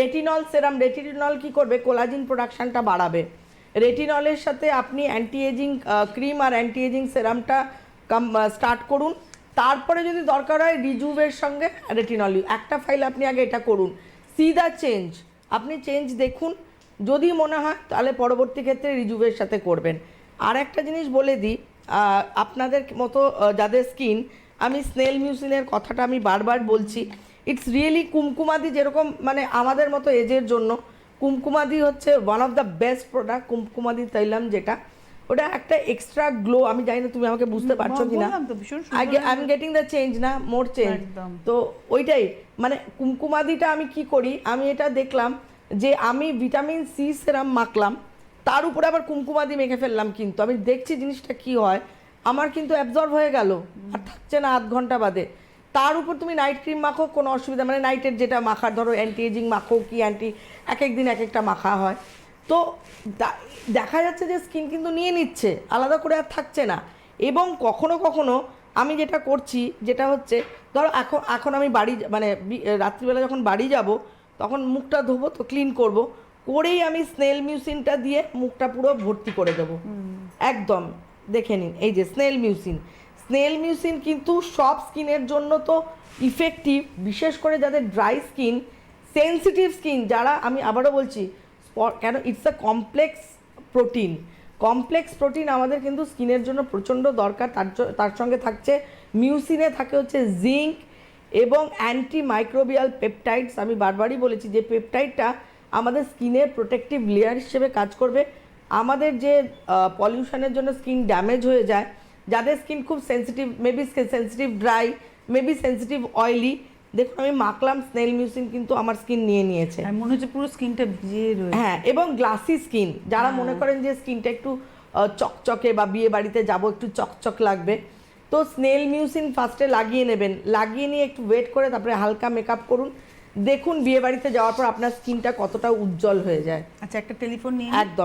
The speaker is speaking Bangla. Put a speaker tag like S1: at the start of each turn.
S1: রেটিনল সেরাম রেটিনল কি করবে? কোলাজিন প্রোডাকশনটা বাড়াবে। রেটিনলের সাথে আপনি অ্যান্টি এজিং ক্রিম আর অ্যান্টি এজিং সেরামটা কাম স্টার্ট করুন। তারপরে যদি দরকার হয় রিজুভের সঙ্গে রেটিনল একটা ফাইল আপনি আগে এটা করুন। সি দ্য চেঞ্জ আপনি চেঞ্জ দেখুন। যদি মনে হয় তাহলে পরবর্তী ক্ষেত্রে রিজুভের সাথে করবেন। আর একটা জিনিস বলে দিই আপনাদের মতো যাদের স্কিন আমি স্নেল মিউসিনের কথাটা আমি বারবার বলছি। ইটস রিয়েলি কুমকুমাদি যেরকম মানে আমাদের মতো এজের জন্য কুমকুমাদি হচ্ছে one of the best product Kumkumadi Tailam যেটা। ওটা একটা এক্সট্রা গ্লো আমি জানি না তুমি আমাকে বুঝতে পারছ কি না I am getting the change না মোর চেঞ্জ। তো ওইটাই মানে কুমকুমাদিটা আমি কি করি আমি এটা দেখলাম যে আমি ভিটামিন সি সেরাম মাখলাম তার উপরে আবার কুমকুমাদি মেখে ফেললাম কিন্তু। আমি দেখছি জিনিসটা কি হয় আমার কিন্তু অ্যাবজর্ব হয়ে গেল আর থাকছে না আধ ঘণ্টা বাদে। তার উপর তুমি নাইট ক্রিম মাখো কোনো অসুবিধা মানে নাইটের যেটা মাখার ধরো অ্যান্টি এজিং মাখো কি অ্যান্টি এক এক দিন এক একটা মাখা হয়। তো দেখা যাচ্ছে যে স্কিন কিন্তু নিয়ে নিচ্ছে আলাদা করে আর থাকছে না। এবং কখনো কখনো আমি যেটা করছি যেটা হচ্ছে ধরো এখন এখন আমি বাড়ি মানে রাত্রিবেলা যখন বাড়ি যাব তখন মুখটা ধোবো তো ক্লিন করব করেই আমি স্নেল মিউসিনটা দিয়ে মুখটা পুরো ভর্তি করে দেবো। একদম দেখে নিন এই যে স্নেল মিউসিন স্নেল মিউসিন কিন্তু সব স্কিনের জন্য তো ইফেক্টিভ বিশেষ করে যাদের ড্রাই স্কিন সেনসিটিভ স্কিন যারা আমি আবারও বলছি কেন it's a complex protein complex protein আমাদের কিন্তু স্কিনের জন্য প্রচণ্ড দরকার, তার তার সঙ্গে থাকছে মিউসিনে, থাকে হচ্ছে জিঙ্ক এবং অ্যান্টি মাইক্রোবিয়াল পেপটাইডস আমি বারবারই বলেছি যে পেপটাইডটা আমাদের স্কিনের প্রোটেক্টিভ লেয়ার হিসেবে কাজ করবে। আমাদের যে পলিউশনের জন্য স্কিন ড্যামেজ হয়ে যায় যাদের স্কিন খুব sensitive maybe sensitive dry maybe sensitive oily দেখুন আমি মাখলাম স্নেল মিউসিন কিন্তু আমার স্কিন নিয়ে নিয়েছে।
S2: মনে হচ্ছে পুরো স্কিনটা ভিজে রয়েছে।
S1: হ্যাঁ এবং গ্লাসি স্কিন যারা মনে করেন যে স্কিনটা একটু চকচকে বা বিয়ে বাড়িতে যাব একটু চকচক লাগবে তো স্নেল মিউসিন ফার্স্টে লাগিয়ে নেবেন লাগিয়ে নিয়ে একটু ওয়েট করে তারপরে হালকা মেকআপ করুন। দেখুন বিয়ে বাড়িতে যাওয়ার পর আপনার স্কিনটা কতটা উজ্জ্বল হয়ে যায়।
S2: আচ্ছা একটা টেলিফোন নিয়ে
S1: একদম।